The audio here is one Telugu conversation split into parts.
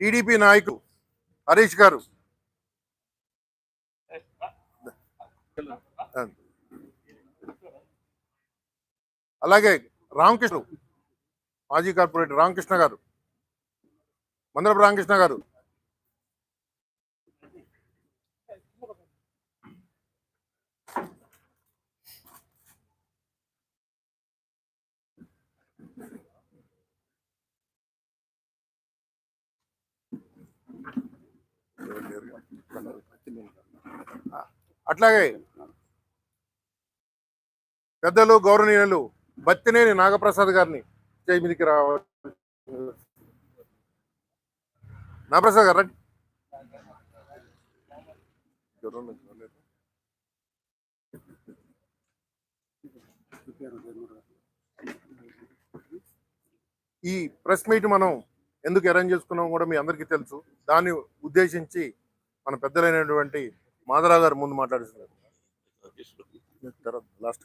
టీడీపీ నాయకుడు హరీష్ గారు. అలాగే రామకృష్ణ మాజీ కార్పొరేటర్ రామకృష్ణ గారు మందరపు రామకృష్ణ గారు. అట్లాగే పెద్దలు గౌరవనీయులు బత్తినేని నాగప్రసాద్ గారిని చేయి మీదకి రావాలి నాగప్రసాద్ గారు రండి. ఈ ప్రెస్ మీట్ మనం ఎందుకు అరేంజ్ చేసుకున్నాం కూడా మీ అందరికీ తెలుసు. దాన్ని ఉద్దేశించి మన పెద్దలైనటువంటి మాధరా గారు ముందు మాట్లాడుతున్నారు తర్వాత లాస్ట్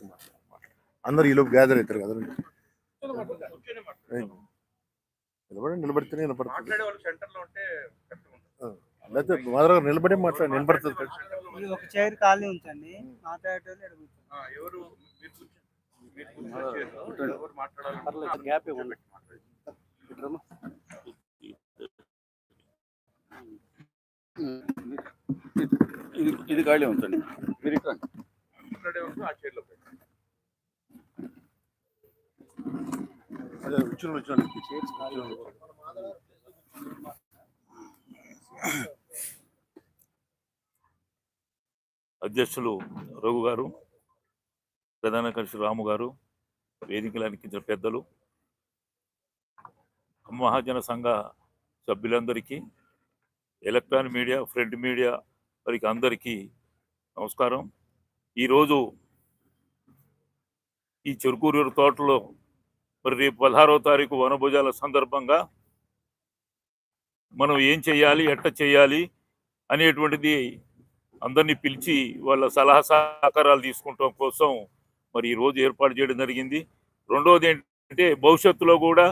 అందరు ఈలోపు గ్యాదర్ అవుతారు కదా. నిలబడి నిలబడితేనే వినపడుతుంది. మాట్లాడే వాళ్ళు సెంటర్లో ఉంటే కరెక్ట్గా ఉంటుంది. లేకపోతే మాధరా గారు నిలబడి మాట్లాడి. ఇది ఒక చైర్ ఖాళీ ఉంచండి మాట్లాడేటోళ్ళు ఎవరు? గ్యాప్ ఇది ఇది ఖాళీ ఉంచండి. మీరు ఇక్కడ. ఆ చైర్లో అదే వచ్చిన కూర్చోండి అధ్యక్షులు రఘు గారు ప్రధాన కార్యదర్శి రాము గారు వేదికలు అనిపించిన పెద్దలు మహాజన సంఘ సభ్యులందరికీ ఎలక్ట్రానిక్ మీడియా ఫ్రంట్ మీడియా వారికి అందరికీ నమస్కారం. ఈరోజు ఈ చెరుకూరు తోటలో మరి రేపు పదహారవ తారీఖు వనభుజాల సందర్భంగా మనం ఏం చేయాలి ఎట్ట చేయాలి అనేటువంటిది అందరినీ పిలిచి వాళ్ళ సలహా సహకారాలు తీసుకుంటాం కోసం మరి ఈ రోజు ఏర్పాటు చేయడం జరిగింది. రెండవది ఏంటంటే భవిష్యత్తులో కూడా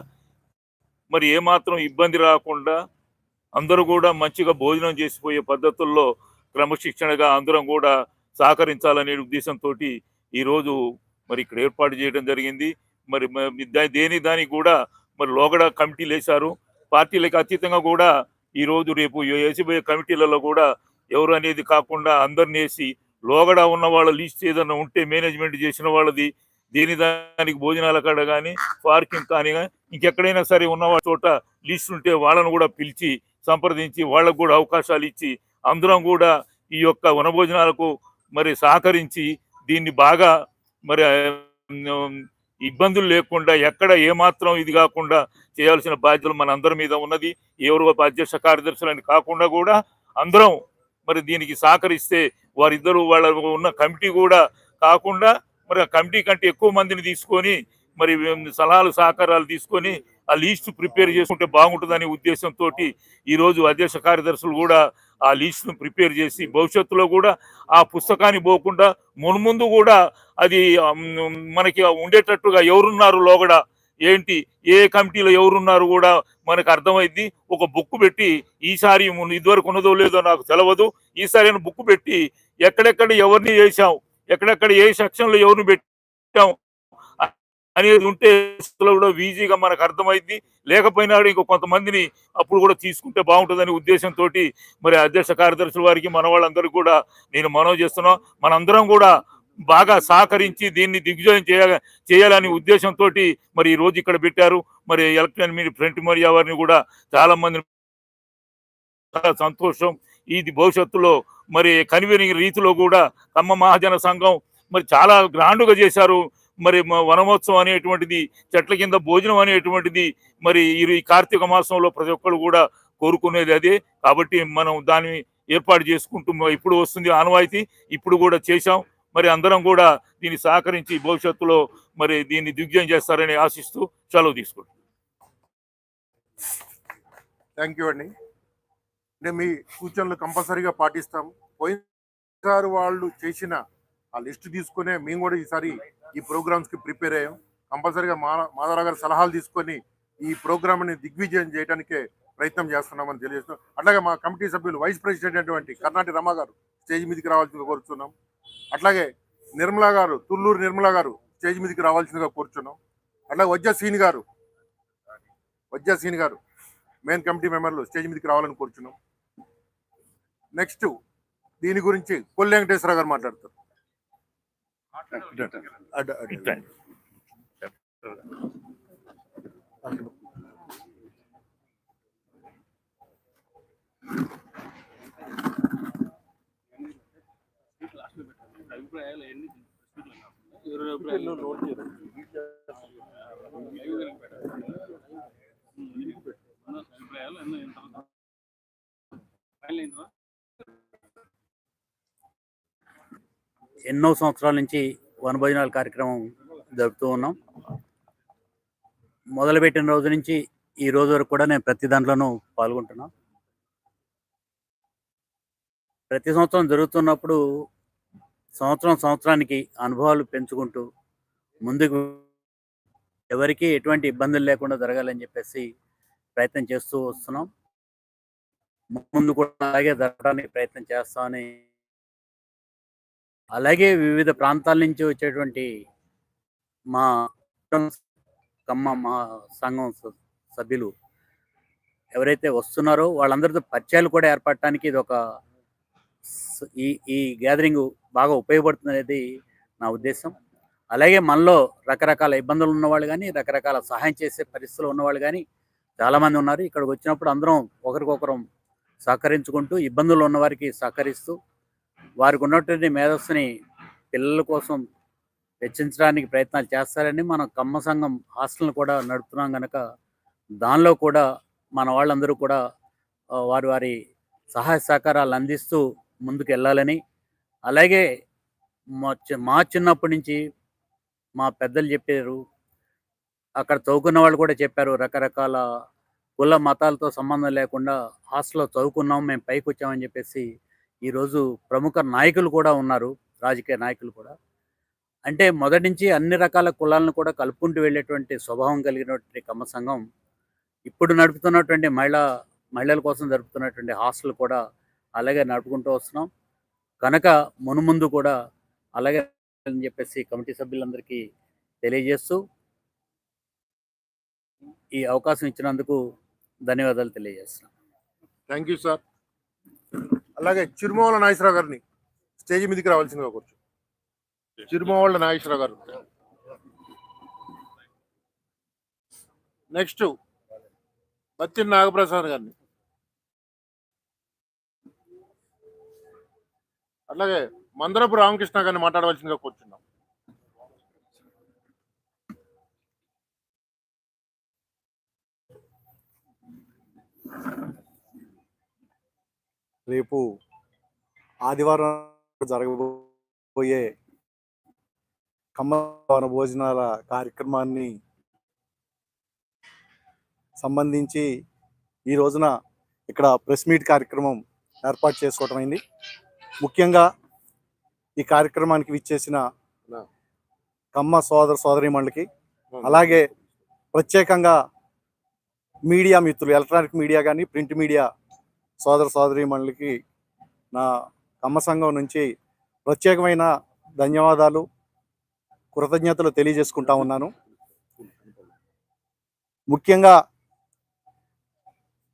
మరి ఏమాత్రం ఇబ్బంది రాకుండా అందరూ కూడా మంచిగా భోజనం చేసిపోయే పద్ధతుల్లో క్రమశిక్షణగా అందరం కూడా సహకరించాలనే ఉద్దేశంతో ఈరోజు మరి ఇక్కడ ఏర్పాటు చేయడం జరిగింది. మరి మ- దేని దానికి కూడా మరి లోగడ కమిటీలు వేశారు పార్టీలకు అతీతంగా కూడా ఈరోజు రేపు వేసిపోయే కమిటీలలో కూడా ఎవరు అనేది కాకుండా అందరిని వేసి లోగడ ఉన్న వాళ్ళ లిస్ట్ ఏదైనా ఉంటే మేనేజ్మెంట్ చేసిన వాళ్ళది దేని దానికి భోజనాల కాడ కానీ పార్కింగ్ కానీ ఇంకెక్కడైనా సరే ఉన్న వాళ్ళ చోట లిస్ట్ ఉంటే వాళ్ళను కూడా పిలిచి సంప్రదించి వాళ్ళకు కూడా అవకాశాలు ఇచ్చి అందరం కూడా ఈ యొక్క వనభోజనాలకు మరి సహకరించి దీన్ని బాగా మరి ఇబ్బందులు లేకుండా ఎక్కడ ఏమాత్రం ఇది కాకుండా చేయాల్సిన బాధ్యతలు మన అందరి మీద ఉన్నది. ఎవరు అధ్యక్ష కార్యదర్శులని కాకుండా కూడా అందరం మరి దీనికి సహకరిస్తే వారిద్దరూ వాళ్ళ ఉన్న కమిటీ కూడా కాకుండా మరి ఆ కమిటీ కంటే ఎక్కువ మందిని తీసుకొని మరి సలహాలు సహకారాలు తీసుకొని ఆ లీస్ట్ ప్రిపేర్ చేసుకుంటే బాగుంటుందనే ఉద్దేశంతో ఈరోజు అధ్యక్ష కార్యదర్శులు కూడా ఆ లీస్ట్ను ప్రిపేర్ చేసి భవిష్యత్తులో కూడా ఆ పుస్తకాన్ని పోకుండా మున్ముందు కూడా అది మనకి ఉండేటట్టుగా ఎవరున్నారు లోగడ ఏంటి ఏ కమిటీలో ఎవరున్నారు కూడా మనకు అర్థమైంది. ఒక బుక్ పెట్టి ఈసారి ఇదివరకు ఉన్నదో లేదో నాకు తెలియదు ఈసారి బుక్ పెట్టి ఎక్కడెక్కడ ఎవరిని చేశాం ఎక్కడెక్కడ ఏ సెక్షన్లో ఎవరిని పెట్టాం అనేది ఉంటే కూడా ఈజీగా మనకు అర్థమైంది. లేకపోయినా కూడా ఇంకో కొంతమందిని అప్పుడు కూడా తీసుకుంటే బాగుంటుందనే ఉద్దేశంతో మరి అధ్యక్ష కార్యదర్శుల వారికి మన వాళ్ళందరికీ కూడా నేను మనవి చేస్తున్నాం. మనందరం కూడా బాగా సహకరించి దీన్ని దిగ్విజయం చేయ చేయాలనే ఉద్దేశంతో మరి ఈ రోజు ఇక్కడ పెట్టారు. మరి ఎలక్ట్రానిక్ మీడియా ప్రింట్ మీడియా వారిని కూడా చాలా మంది చాలా సంతోషం. ఇది భవిష్యత్తులో మరి కన్వీనింగ్ రీతిలో కూడా తమ మహాజన సంఘం మరి చాలా గ్రాండ్గా చేశారు. మరి వనమోత్సవం అనేటువంటిది చెట్ల కింద భోజనం అనేటువంటిది మరి ఈ ఈ కార్తీక మాసంలో ప్రతి ఒక్కరు కూడా కోరుకునేది అదే. కాబట్టి మనం దాన్ని ఏర్పాటు చేసుకుంటూ ఇప్పుడు వస్తుంది ఆనవాయితీ ఇప్పుడు కూడా చేశాం. మరి అందరం కూడా దీన్ని సహకరించి భవిష్యత్తులో మరి దీన్ని దిగ్విజయం చేస్తారని ఆశిస్తూ సెలవు తీసుకుంటాం థ్యాంక్ యూ అండి. అంటే మీ సూచనలు కంపల్సరీగా పాటిస్తాం. పోయినసారి వాళ్ళు చేసిన ఆ లిస్ట్ తీసుకునే మేము కూడా ఈసారి ఈ ప్రోగ్రామ్స్కి ప్రిపేర్ అయ్యాం. కంపల్సరీగా మా మాధవరావు గారి సలహాలు తీసుకొని ఈ ప్రోగ్రామ్ని దిగ్విజయం చేయడానికే ప్రయత్నం చేస్తున్నామని తెలియజేస్తున్నాం. అట్లాగే మా కమిటీ సభ్యులు వైస్ ప్రెసిడెంట్ అటువంటి కర్ణాటి రమ గారు స్టేజ్ మీదకి రావాల్సిందిగా కోరుతున్నాం అట్లాగే నిర్మలా గారు తుళ్ళూరు నిర్మలా గారు స్టేజ్ మీదకి రావాల్సిందిగా కోరుచున్నాం. అట్లాగే వజ్జ సీని గారు వజ్జ సీని గారు మెయిన్ కమిటీ మెంబర్లు స్టేజ్ మీదకి రావాలని కోరుచున్నాం. నెక్స్ట్ దీని గురించి కొల్లి వెంకటేశ్వర గారు మాట్లాడతారు. అభిప్రాయాలు ఎన్ని అభిప్రాయాలు అభిప్రాయాలు ఎన్నో సంవత్సరాల నుంచి వనభోజనాల కార్యక్రమం జరుపుతూ ఉన్నాం. మొదలుపెట్టిన రోజు నుంచి ఈ రోజు వరకు కూడా నేను ప్రతి దాంట్లోనూ పాల్గొంటున్నా ప్రతి సంవత్సరం జరుగుతున్నప్పుడు సంవత్సరం సంవత్సరానికి అనుభవాలు పెంచుకుంటూ ముందుకు ఎవరికి ఎటువంటి ఇబ్బందులు లేకుండా జరగాలని చెప్పేసి ప్రయత్నం చేస్తూ వస్తున్నాం. ముందు కూడా అలాగే జరగడానికి ప్రయత్నం చేస్తామని అలాగే వివిధ ప్రాంతాల నుంచి వచ్చేటువంటి మా కమ్మ మా సంఘం స- సభ్యులు ఎవరైతే వస్తున్నారో వాళ్ళందరితో పరిచయాలు కూడా ఏర్పడటానికి ఇది ఒక ఈ ఈ గ్యాదరింగ్ బాగా ఉపయోగపడుతుంది అనేది నా ఉద్దేశం. అలాగే మనలో రకరకాల ఇబ్బందులు ఉన్నవాళ్ళు కానీ రకరకాల సహాయం చేసే పరిస్థితులు ఉన్నవాళ్ళు కానీ చాలామంది ఉన్నారు. ఇక్కడికి వచ్చినప్పుడు అందరం ఒకరికొకరం సహకరించుకుంటూ ఇబ్బందులు ఉన్నవారికి సహకరిస్తూ వారికి ఉన్నటువంటి మేధస్సుని పిల్లల కోసం వెచ్చించడానికి ప్రయత్నాలు చేస్తారని మనం కమ్మ సంఘం హాస్టల్ని కూడా నడుపుతున్నాం కనుక దానిలో కూడా మన వాళ్ళందరూ కూడా వారి వారి సహాయ సహకారాలు అందిస్తూ ముందుకు వెళ్ళాలని అలాగే మా మా చిన్నప్పటి నుంచి మా పెద్దలు చెప్పారు. అక్కడ చదువుకున్న వాళ్ళు కూడా చెప్పారు రకరకాల కుల మతాలతో సంబంధం లేకుండా హాస్టల్లో చదువుకున్నాం మేము పైకి వచ్చామని చెప్పేసి ఈరోజు ప్రముఖ నాయకులు కూడా ఉన్నారు రాజకీయ నాయకులు కూడా. అంటే మొదటి నుంచి అన్ని రకాల కులాలను కూడా కలుపుకుంటూ వెళ్ళేటువంటి స్వభావం కలిగినటువంటి కమ్మ సంఘం ఇప్పుడు నడుపుతున్నటువంటి మహిళా మహిళల కోసం జరుపుతున్నటువంటి హాస్టల్ కూడా అలాగే నడుపుకుంటూ వస్తున్నాం. కనుక మునుముందు కూడా అలాగే అని చెప్పేసి కమిటీ సభ్యులందరికీ తెలియజేస్తూ ఈ అవకాశం ఇచ్చినందుకు ధన్యవాదాలు తెలియజేస్తున్నాం. థ్యాంక్ యూ సార్ అలాగే చిరుమోల నాగేశ్వరరావు గారిని స్టేజ్ మీదకి రావాల్సిందిగా కూర్చో చిరుమోళ్ళ నాగేశ్వరరావు గారు. నెక్స్ట్ బత్తి నాగప్రసాద్ గారిని. అట్లాగే మందరపు రామకృష్ణ గారిని మాట్లాడవలసిందిగా కూర్చున్నాం. రేపు ఆదివారం జరగబోయే కమ్మ వన భోజనాల కార్యక్రమాన్ని సంబంధించి ఈ రోజున ఇక్కడ ప్రెస్ మీట్ కార్యక్రమం ఏర్పాటు చేసుకోవటం అయింది. ముఖ్యంగా ఈ కార్యక్రమానికి విచ్చేసిన కమ్మ సోదర సోదరీమణులకి అలాగే ప్రత్యేకంగా మీడియా మిత్రులు ఎలక్ట్రానిక్ మీడియా కానీ ప్రింట్ మీడియా సోదర సోదరీమణులకి నా కమ్మ సంఘం నుంచి ప్రత్యేకమైన ధన్యవాదాలు కృతజ్ఞతలు తెలియజేసుకుంటా ఉన్నాను. ముఖ్యంగా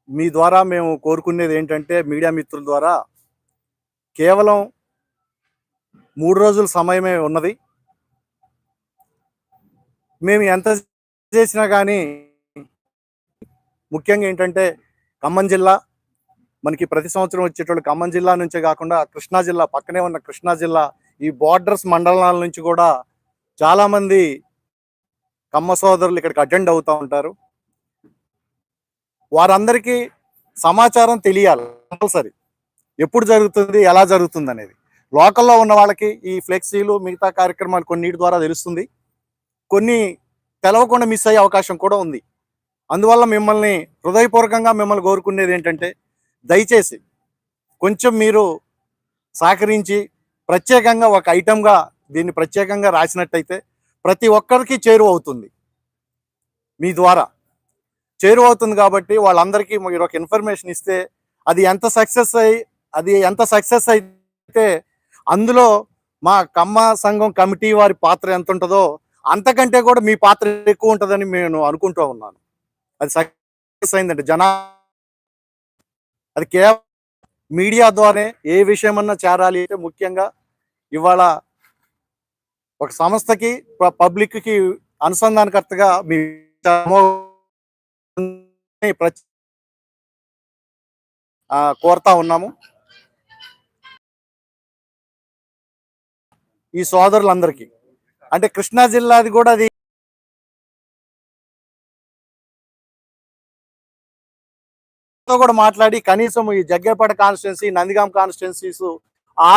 మీ ద్వారా మేము కోరుకునేది ఏంటంటే మీడియా మిత్రుల ద్వారా కేవలం మూడు రోజుల సమయమే ఉన్నది. మేము ఎంత చేసినా కానీ ముఖ్యంగా ఏంటంటే ఖమ్మం జిల్లా మనకి ప్రతి సంవత్సరం వచ్చేటోళ్ళు ఖమ్మం జిల్లా నుంచే కాకుండా కృష్ణా జిల్లా పక్కనే ఉన్న కృష్ణా జిల్లా ఈ బార్డర్స్ మండలాల నుంచి కూడా చాలా మంది కమ్మ సోదరులు ఇక్కడికి అటెండ్ అవుతూ ఉంటారు. వారందరికీ సమాచారం తెలియాలి కంపల్సరీ. ఎప్పుడు జరుగుతుంది ఎలా జరుగుతుంది అనేది. లోకల్లో ఉన్న వాళ్ళకి ఈ ఫ్లెక్సీలు మిగతా కార్యక్రమాలు కొన్నిటి ద్వారా తెలుస్తుంది. కొన్ని తెలవకుండా మిస్ అయ్యే అవకాశం కూడా ఉంది. అందువల్ల మిమ్మల్ని హృదయపూర్వకంగా మిమ్మల్ని కోరుకునేది ఏంటంటే దయచేసి కొంచెం మీరు సహకరించి ప్రత్యేకంగా ఒక ఐటెంగా దీన్ని ప్రత్యేకంగా రాసినట్టయితే ప్రతి ఒక్కరికి చేరువ అవుతుంది. మీ ద్వారా చేరువవుతుంది కాబట్టి వాళ్ళందరికీ మీరు ఒక ఇన్ఫర్మేషన్ ఇస్తే అది ఎంత సక్సెస్ అయి అది ఎంత సక్సెస్ అయితే అందులో మా కమ్మ సంఘం కమిటీ వారి పాత్ర ఎంత ఉంటుందో అంతకంటే కూడా మీ పాత్ర ఎక్కువ ఉంటుందని నేను అనుకుంటూ ఉన్నాను. అది సక్సెస్ అయిందంటే జనా అది కేవలం మీడియా ద్వారానే ఏ విషయమన్నా చేరాలి అంటే ముఖ్యంగా ఇవాళ ఒక సంస్థకి పబ్లిక్కి అనుసంధానకర్తగా మీ కోరుతా ఉన్నాము. ఈ సోదరులందరికీ. అంటే కృష్ణా జిల్లాది కూడా అది తో కూడా మాట్లాడి కనీసం ఈ జగ్గేపేట కాన్స్టిట్యున్సీ నందిగాం కాన్స్టిట్యున్సీస్ ఆ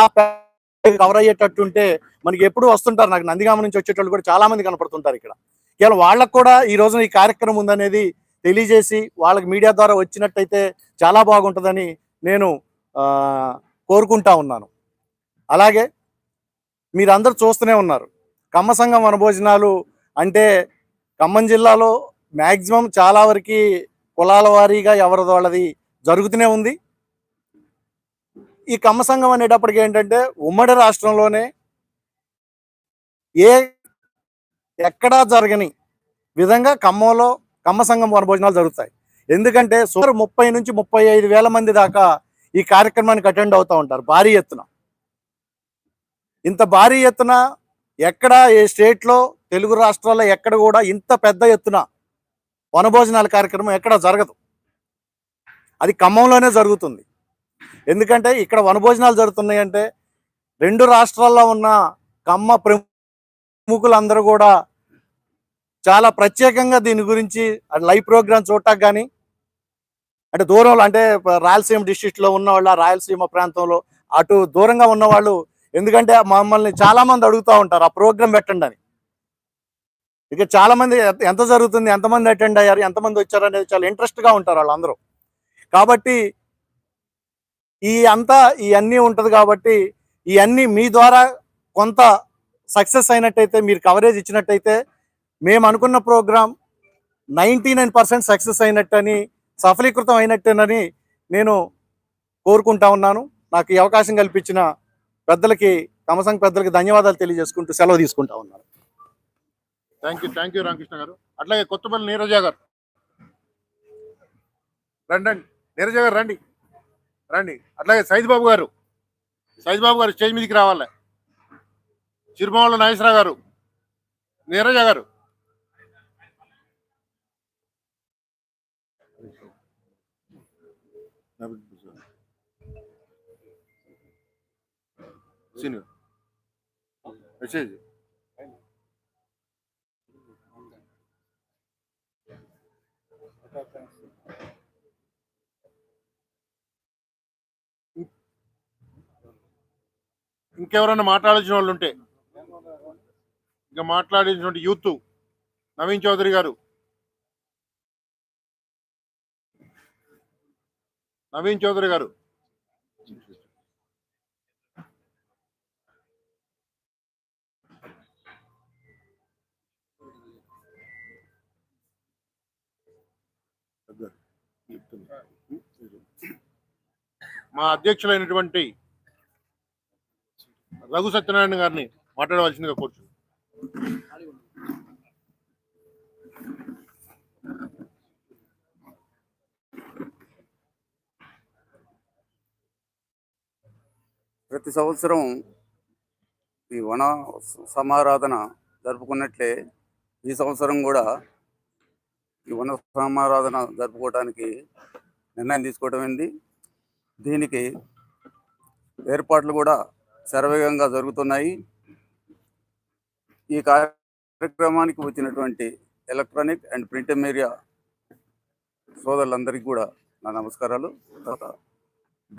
కవర్ అయ్యేటట్టుంటే మనకి ఎప్పుడు వస్తుంటారు. నాకు నందిగామ నుంచి వచ్చేటోళ్ళు కూడా చాలా మంది కనపడుతుంటారు ఇక్కడ. కేవలం వాళ్ళకు కూడా ఈ రోజున ఈ కార్యక్రమం ఉందనేది తెలియజేసి వాళ్ళకి మీడియా ద్వారా వచ్చినట్టయితే చాలా బాగుంటుందని నేను కోరుకుంటా ఉన్నాను. అలాగే మీరందరూ చూస్తూనే ఉన్నారు. కమ్మ సంఘం వనభోజనాలు అంటే ఖమ్మం జిల్లాలో మ్యాక్సిమం చాలా వరకు కులాల వారీగా ఎవరిది వాళ్ళది జరుగుతూనే ఉంది. ఈ కమ్మ సంఘం అనేటప్పటికి ఏంటంటే ఉమ్మడి రాష్ట్రంలోనే ఏ ఎక్కడా జరగని విధంగా ఖమ్మంలో కమ్మ సంఘం వనభోజనాలు జరుగుతాయి. ఎందుకంటే సుమారు ముప్పై నుంచి ముప్పై ఐదు వేల మంది దాకా ఈ కార్యక్రమానికి అటెండ్ అవుతూ ఉంటారు భారీ ఎత్తున. ఇంత భారీ ఎత్తున ఎక్కడ ఏ స్టేట్లో తెలుగు రాష్ట్రాల్లో ఎక్కడ కూడా ఇంత పెద్ద ఎత్తున వనభోజనాల కార్యక్రమం ఎక్కడ జరగదు. అది ఖమ్మంలోనే జరుగుతుంది. ఎందుకంటే ఇక్కడ వనభోజనాలు జరుగుతున్నాయి అంటే రెండు రాష్ట్రాల్లో ఉన్న కమ్మ ప్రముఖులందరూ కూడా చాలా ప్రత్యేకంగా దీని గురించి లైవ్ ప్రోగ్రామ్ చూడటానికి కానీ అంటే దూరంలో అంటే రాయలసీమ district ఉన్న వాళ్ళ రాయలసీమ ప్రాంతంలో అటు దూరంగా ఉన్నవాళ్ళు ఎందుకంటే మమ్మల్ని చాలామంది అడుగుతూ ఉంటారు ఆ ప్రోగ్రాం పెట్టండి అని. ఇక చాలా మంది ఎంత- ఎంత జరుగుతుంది ఎంతమంది అటెండ్ అయ్యారు ఎంతమంది వచ్చారు అనేది చాలా ఇంట్రెస్ట్గా ఉంటారు వాళ్ళందరూ కాబట్టి ఈ అంతా ఇవన్నీ ఉంటది కాబట్టి ఇవన్నీ మీ ద్వారా కొంత సక్సెస్ అయినట్టయితే మీరు కవరేజ్ ఇచ్చినట్టయితే మేము అనుకున్న programme ninety nine percent success అయినట్టని సఫలీకృతం అయినట్టేనని నేను కోరుకుంటా ఉన్నాను. నాకు ఈ అవకాశం కల్పించిన పెద్దలకి కమసంగ్ పెద్దలకి ధన్యవాదాలు తెలియజేసుకుంటూ సెలవు తీసుకుంటా ఉన్నాను. Thank you thank you Ramakrishna garu. అట్లాగే కొత్తపల్లి నీరజ గారు. రండి నీరజ గారు రండి. రండి. అట్లాగే సైద్ బాబు గారు. సైద్ బాబు గారు స్టేజ్ మీదకి రావాలి. చిరుమావుల నాగేశ్వర గారు. నీరజ గారు. సీనియర్. మెసేజ్. ఇంకెవరైనా మాట్లాడాల్సిన వాళ్ళు ఉంటే. ఇంకా మాట్లాడినటువంటి యూత్ నవీన్ చౌదరి గారు. నవీన్ చౌదరి గారు. మా అధ్యక్షులైనటువంటి రఘు సత్యనారాయణ గారిని మాట్లాడవలసిందిగా కోరుచు ప్రతి సంవత్సరం ఈ వన సమారాధన జరుపుకున్నట్లే ఈ సంవత్సరం కూడా ఈ వన సమారాధన జరుపుకోవడానికి నిర్ణయం తీసుకోవడం అయింది దీనికి ఏర్పాట్లు కూడా శరవేగంగా జరుగుతున్నాయి. ఈ కార్యక్రమానికి వచ్చినటువంటి ఎలక్ట్రానిక్ అండ్ ప్రింట్ మీడియా సోదరులందరికీ కూడా నా నమస్కారాలు. తర్వాత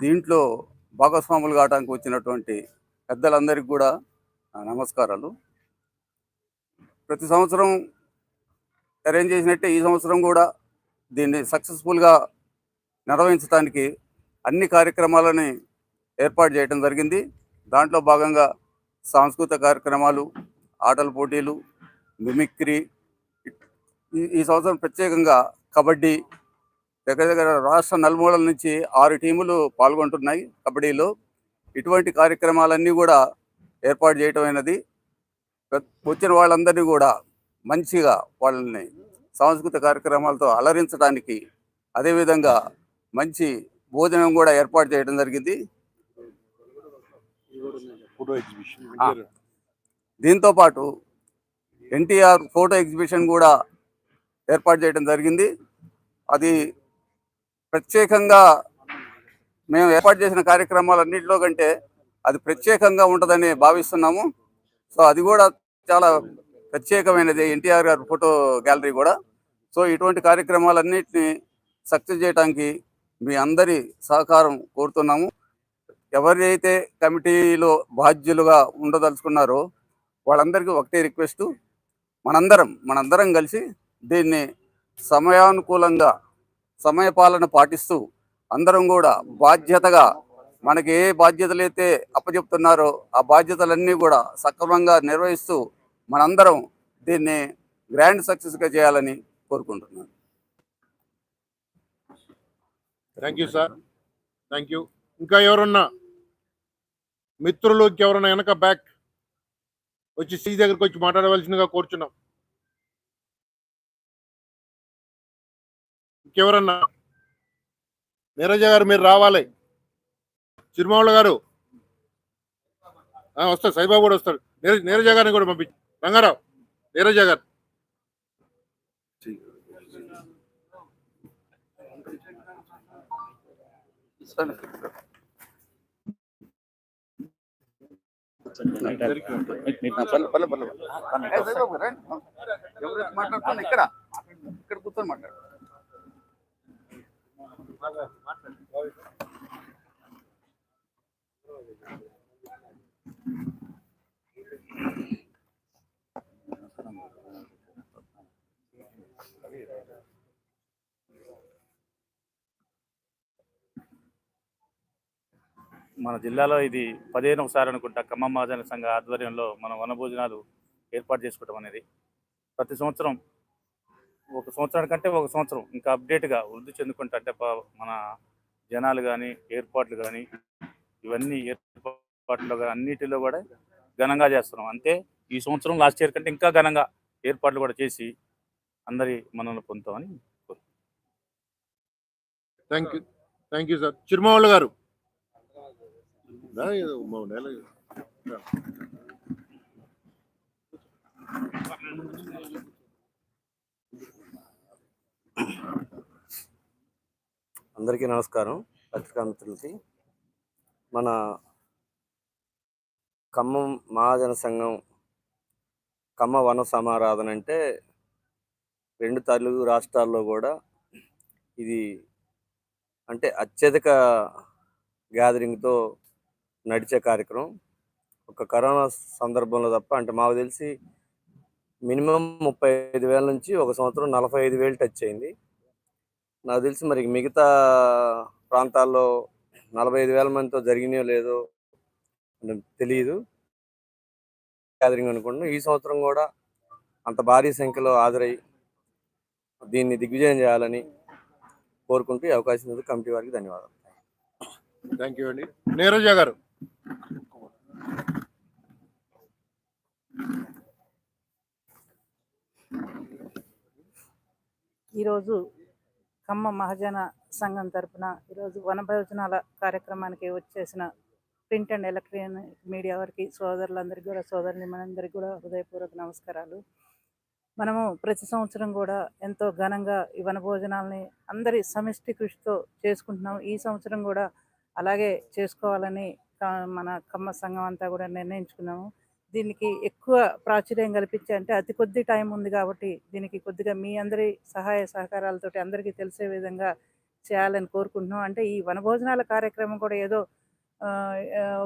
దీంట్లో భాగస్వాములు కావడానికి వచ్చినటువంటి పెద్దలందరికీ కూడా నా నమస్కారాలు. ప్రతి సంవత్సరం అరేంజ్ చేసినట్టే ఈ సంవత్సరం కూడా దీన్ని సక్సెస్ఫుల్గా నిర్వహించడానికి అన్ని కార్యక్రమాలని ఏర్పాటు చేయడం జరిగింది. దాంట్లో భాగంగా సాంస్కృతిక కార్యక్రమాలు ఆటల పోటీలు మిమిక్రీ ఈ ఈ సంవత్సరం ప్రత్యేకంగా కబడ్డీ దగ్గర దగ్గర రాష్ట్ర నలుమూలల నుంచి ఆరు టీములు పాల్గొంటున్నాయి కబడ్డీలో. ఇటువంటి కార్యక్రమాలన్నీ కూడా ఏర్పాటు చేయటమైనది వచ్చిన వాళ్ళందరినీ కూడా మంచిగా వాళ్ళని సాంస్కృతిక కార్యక్రమాలతో అలరించడానికి అదేవిధంగా మంచి భోజనం కూడా ఏర్పాటు చేయడం జరిగింది. Photo exhibition. దీంతో పాటు ఎన్టీఆర్ ఫోటో ఎగ్జిబిషన్ కూడా ఏర్పాటు చేయడం జరిగింది. అది ప్రత్యేకంగా మేము ఏర్పాటు చేసిన కార్యక్రమాలన్నింటిలో కంటే అది ప్రత్యేకంగా ఉంటుందని భావిస్తున్నాము. సో అది కూడా చాలా ప్రత్యేకమైనది ఎన్టీఆర్ గారి ఫోటో గ్యాలరీ కూడా. సో ఇటువంటి కార్యక్రమాలన్నింటినీ సక్సెస్ చేయడానికి మీ అందరి సహకారం కోరుతున్నాము. ఎవరైతే కమిటీలో బాధ్యులుగా ఉండదలుచుకున్నారో వాళ్ళందరికీ ఒకటే రిక్వెస్ట్. మనందరం మనందరం కలిసి దీన్ని సమయానుకూలంగా సమయపాలన పాటిస్తూ అందరం కూడా బాధ్యతగా మనకి ఏ బాధ్యతలు అయితే అప్పచెప్తున్నారో ఆ బాధ్యతలన్నీ కూడా సక్రమంగా నిర్వహిస్తూ మనందరం దీన్ని గ్రాండ్ సక్సెస్గా చేయాలని కోరుకుంటున్నాను. Thank you sir thank you ఇంకా ఎవరన్నా మిత్రులకి ఎవరన్నా వెనక బ్యాక్ వచ్చి సీ దగ్గరికి వచ్చి మాట్లాడవలసిందిగా కోరుచున్నాం. ఇంకెవరన్నా? నీరజ గారు మీరు రావాలి. చిరుమావుల గారు. వస్తాడు వస్తారు సైబాబు కూడా వస్తాడు. నీరజ నీరజ గారిని కూడా పంపించి. రంగారావు నీరజ గారు. ఎవరైతే మాట్లాడుతున్నా ఇక్కడ ఇక్కడ కూర్చొని మాట్లాడు మన జిల్లాలో ఇది పదిహేను ఒకసారి అనుకుంటా ఖమ్మం మహాజన సంఘ ఆధ్వర్యంలో మనం వనభోజనాలు ఏర్పాటు చేసుకోవడం అనేది. ప్రతి సంవత్సరం ఒక సంవత్సరం కంటే ఒక సంవత్సరం ఇంకా అప్డేట్గా వృద్ధి చెందుకుంటా అంటే మన జనాలు కానీ ఏర్పాట్లు కానీ ఇవన్నీ ఏర్పాట్లు కానీ అన్నిటిలో కూడా ఘనంగా చేస్తున్నాం. అంతే ఈ సంవత్సరం లాస్ట్ ఇయర్ కంటే ఇంకా ఘనంగా ఏర్పాట్లు కూడా చేసి అందరి మనల్ని పొందుతామని thank you thank you sir Chirumavula garu. రా, ఏదో మా నెల- అందరికీ నమస్కారం. పత్రికాంతులకి మన ఖమ్మం మహాజన సంఘం ఖమ్మ వన సమారాధన అంటే రెండు తెలుగు రాష్ట్రాల్లో కూడా ఇది అంటే అత్యధిక గ్యాదరింగ్తో నడిచే కార్యక్రమం. ఒక కరోనా సందర్భంలో తప్ప అంటే మాకు తెలిసి మినిమం ముప్పై ఐదు వేల నుంచి ఒక సంవత్సరం నలభై ఐదు వేలు టచ్ అయింది. నాకు తెలిసి మరి మిగతా ప్రాంతాల్లో నలభై ఐదు వేల మందితో జరిగినాయో లేదో తెలియదు గ్యాదరింగ్ అనుకుంటున్నాం. ఈ సంవత్సరం కూడా అంత భారీ సంఖ్యలో హాజరై దీన్ని దిగ్విజయం చేయాలని కోరుకుంటూ అవకాశం ఉంది కమిటీ వారికి ధన్యవాదాలు. థ్యాంక్ యూ అండి. నీరజ గారు. ఈరోజు కమ్మ మహాజన సంఘం తరఫున ఈరోజు వన భోజనాల కార్యక్రమానికి వచ్చేసిన ప్రింట్ అండ్ ఎలక్ట్రానిక్ మీడియా వారికి సోదరులందరికీ కూడా సోదరుని మనందరికీ కూడా హృదయపూర్వక నమస్కారాలు. మనము ప్రతి సంవత్సరం కూడా ఎంతో ఘనంగా ఈ వన భోజనాలని అందరి సమిష్టి కృషితో చేసుకుంటున్నాం ఈ సంవత్సరం కూడా అలాగే చేసుకోవాలని మన కమ్మ సంఘం అంతా కూడా నిర్ణయించుకున్నాము. దీనికి ఎక్కువ ప్రాచుర్యం కల్పించే అంటే అతి కొద్ది టైం ఉంది కాబట్టి దీనికి కొద్దిగా మీ అందరి సహాయ సహకారాలతోటి అందరికీ తెలిసే విధంగా చేయాలని కోరుకుంటున్నాం. అంటే ఈ వనభోజనాల కార్యక్రమం కూడా ఏదో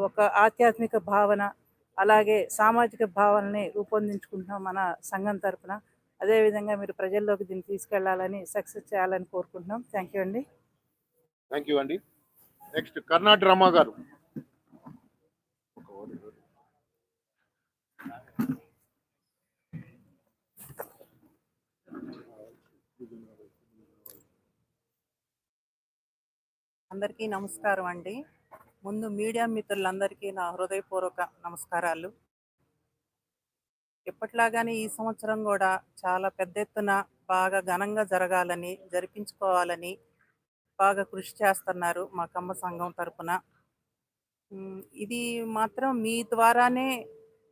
ఒక ఆధ్యాత్మిక భావన అలాగే సామాజిక భావనని రూపొందించుకుంటున్నాం మన సంఘం తరపున. అదేవిధంగా మీరు ప్రజల్లోకి దీన్ని తీసుకెళ్ళాలని సక్సెస్ చేయాలని కోరుకుంటున్నాం. థ్యాంక్ యూ అండి. థ్యాంక్ యూ అండి. నెక్స్ట్ కర్ణాటరమ్మ గారు. అందరికీ నమస్కారం అండి. ముందు మీడియా మిత్రులందరికీ నా హృదయపూర్వక నమస్కారాలు. ఎప్పట్లాగానే ఈ సంవత్సరం కూడా చాలా పెద్ద ఎత్తున బాగా ఘనంగా జరగాలని జరిపించుకోవాలని బాగా కృషి చేస్తున్నారు మా కమ్మ సంఘం తరపున. ఇది మాత్రం మీ ద్వారానే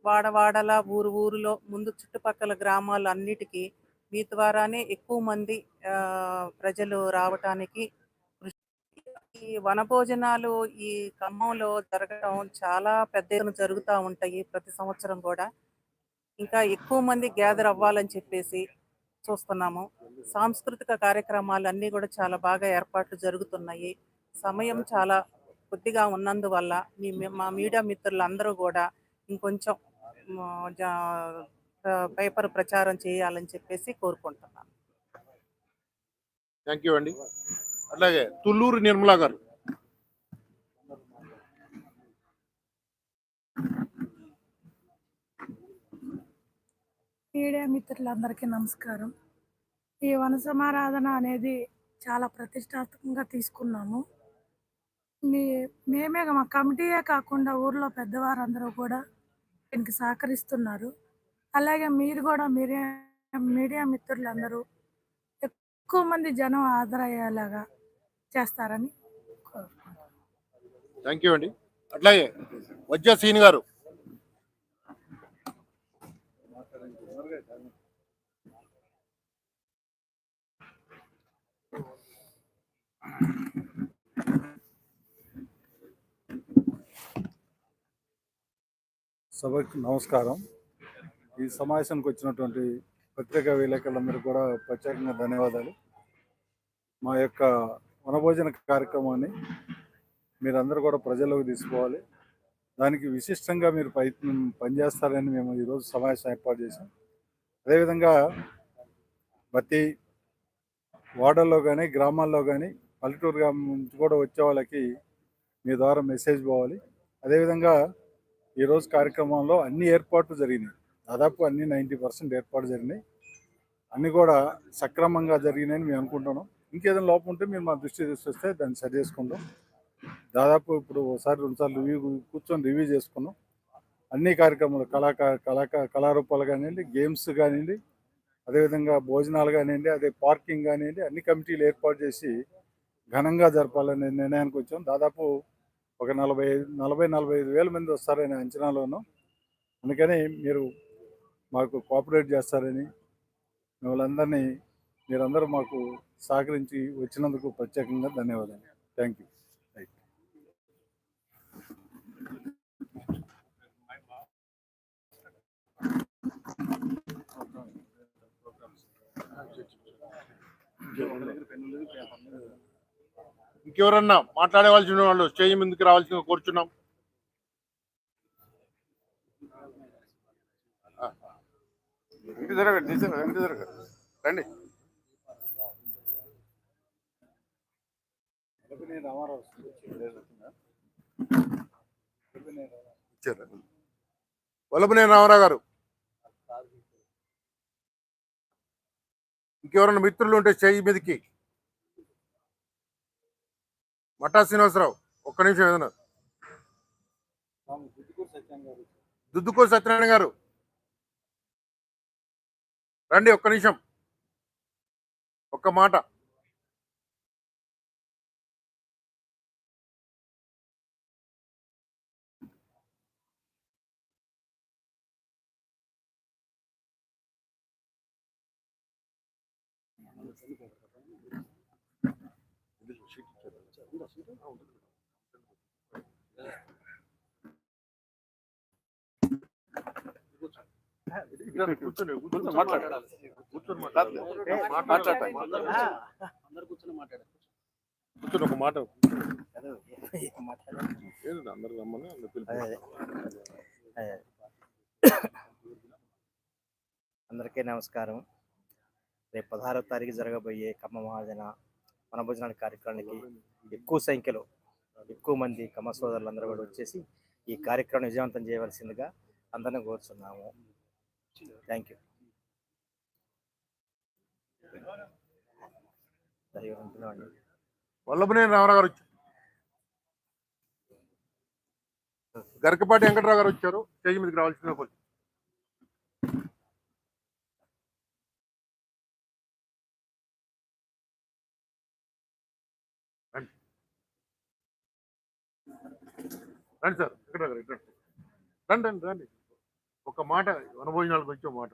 వాడవాడల ఊరు ఊరిలో ముందు చుట్టుపక్కల గ్రామాలు అన్నిటికీ మీ ద్వారానే ఎక్కువ మంది ప్రజలు రావటానికి ఈ వనభోజనాలు ఈ ఖమ్మంలో జరగడం చాలా పెద్ద ఎత్తున జరుగుతూ ఉంటాయి ప్రతి సంవత్సరం కూడా. ఇంకా ఎక్కువ మంది గ్యాదర్ అవ్వాలని చెప్పేసి చూస్తున్నాము. సాంస్కృతిక కార్యక్రమాలు అన్నీ కూడా చాలా బాగా ఏర్పాట్లు జరుగుతున్నాయి. సమయం చాలా కొద్దిగా ఉన్నందువల్ల మీ మా మీడియా మిత్రులందరూ కూడా ఇంకొంచెం పేపర్ ప్రచారం చేయాలని చెప్పేసి కోరుకుంటున్నాను. థ్యాంక్ యూ అండి. అట్లాగే తుళ్ళూరు నిర్మలా గారు. మీడియా మిత్రులందరికీ నమస్కారం. ఈ వన సమారాధన అనేది చాలా ప్రతిష్టాత్మకంగా తీసుకున్నాము. మీ మేమే మా కమిటీయే కాకుండా ఊర్లో పెద్దవారందరూ కూడా దీనికి సహకరిస్తున్నారు. అలాగే మీరు కూడా మీడియా మీడియా మిత్రులందరూ ఎక్కువ మంది జనం ఆదరయ్యేలాగా చేస్తారని థ్యాంక్ యూ అండి. అట్లాగే వజ్జ సీని గారు. సభకు నమస్కారం. ఈ సమావేశానికి వచ్చినటువంటి పత్రికా విలేకరులందరూ కూడా ప్రత్యేకంగా ధన్యవాదాలు. మా యొక్క వనభోజన కార్యక్రమాన్ని మీరందరూ కూడా ప్రజల్లోకి తీసుకోవాలి. దానికి విశిష్టంగా మీరు ప్రయత్నం పనిచేస్తారని మేము ఈరోజు సమావేశం ఏర్పాటు చేశాం. అదేవిధంగా ప్రతి వార్డల్లో కానీ గ్రామాల్లో కానీ పల్లెటూరు గ్రామం నుంచి కూడా వచ్చే వాళ్ళకి మీ ద్వారా మెసేజ్ పోవాలి. అదేవిధంగా ఈరోజు కార్యక్రమంలో అన్ని ఏర్పాట్లు జరిగినాయి. దాదాపు అన్ని నైంటీ పర్సెంట్ ఏర్పాటు జరిగినాయి. అన్నీ కూడా సక్రమంగా జరిగినాయని మేము అనుకుంటున్నాం. ఇంకేదైనా లోపం ఉంటే మీరు మా దృష్టి తీసుకొస్తే దాన్ని సరి చేసుకుంటాం దాదాపు ఇప్పుడు ఒకసారి రెండుసార్లు రివ్యూ కూర్చొని రివ్యూ చేసుకున్నాం. అన్ని కార్యక్రమాలు కళాకా కళాకా కళారూపాలు కానివ్వండి గేమ్స్ కానివ్వండి అదేవిధంగా భోజనాలు కానివ్వండి అదే పార్కింగ్ కానివ్వండి అన్ని కమిటీలు ఏర్పాటు చేసి ఘనంగా జరపాలనే నిర్ణయానికి వచ్చాం. దాదాపు ఒక నలభై నలభై నలభై ఐదు వేల మంది వస్తారనే అంచనాలోను. అందుకని మీరు మాకు కోఆపరేట్ చేస్తారని మిమ్మల్ని మీరందరూ మాకు సహకరించి వచ్చినందుకు ప్రత్యేకంగా ధన్యవాదాలు. థ్యాంక్ యూ ఇంకెవరన్నా మాట్లాడవలసిన వాళ్ళు స్టేజ్ ముందుకు రావాల్సిందిగా కోరుచున్నాం. రండి ఇచ్చారు వల్లభనేని రామారావు గారు. ఇంకెవరన్నా మిత్రులు ఉంటే స్టేజ్ మీదకి? మఠా శ్రీనివాసరావు ఒక్క నిమిషం ఏదన్నా. దుద్దుకూరు సత్యనారాయణ గారు. రండి ఒక్క నిమిషం. ఒక్క మాట. కూర్చొని మాట్లాడాలి. కూర్చొని మాట్లాడాలి. మాట్లాడతాయి. కూర్చొని ఒక మాట ఏంటంటే అందరు రమ్మని అందరు పిలుపు. అందరికీ నమస్కారం రేపు పదహారో తారీఖు జరగబోయే కమ్మ మహాజన వనభోజనాల కార్యక్రమానికి ఎక్కువ సంఖ్యలో ఎక్కువ మంది కమ్మ సోదరులందరూ కూడా వచ్చేసి ఈ కార్యక్రమం విజయవంతం చేయవలసిందిగా అందరిని కోరుచున్నాము థ్యాంక్ యూ వల్లభనేని రామారావు గారు వచ్చారు. గరికపాటి వెంకటరావు గారు వచ్చారు. స్టేజ్ మీదకి రావాల్సిన రండి. సార్ ఇక్కడ రండి రండి రండి. ఒక మాట వనభోజనాలకు వచ్చే మాట.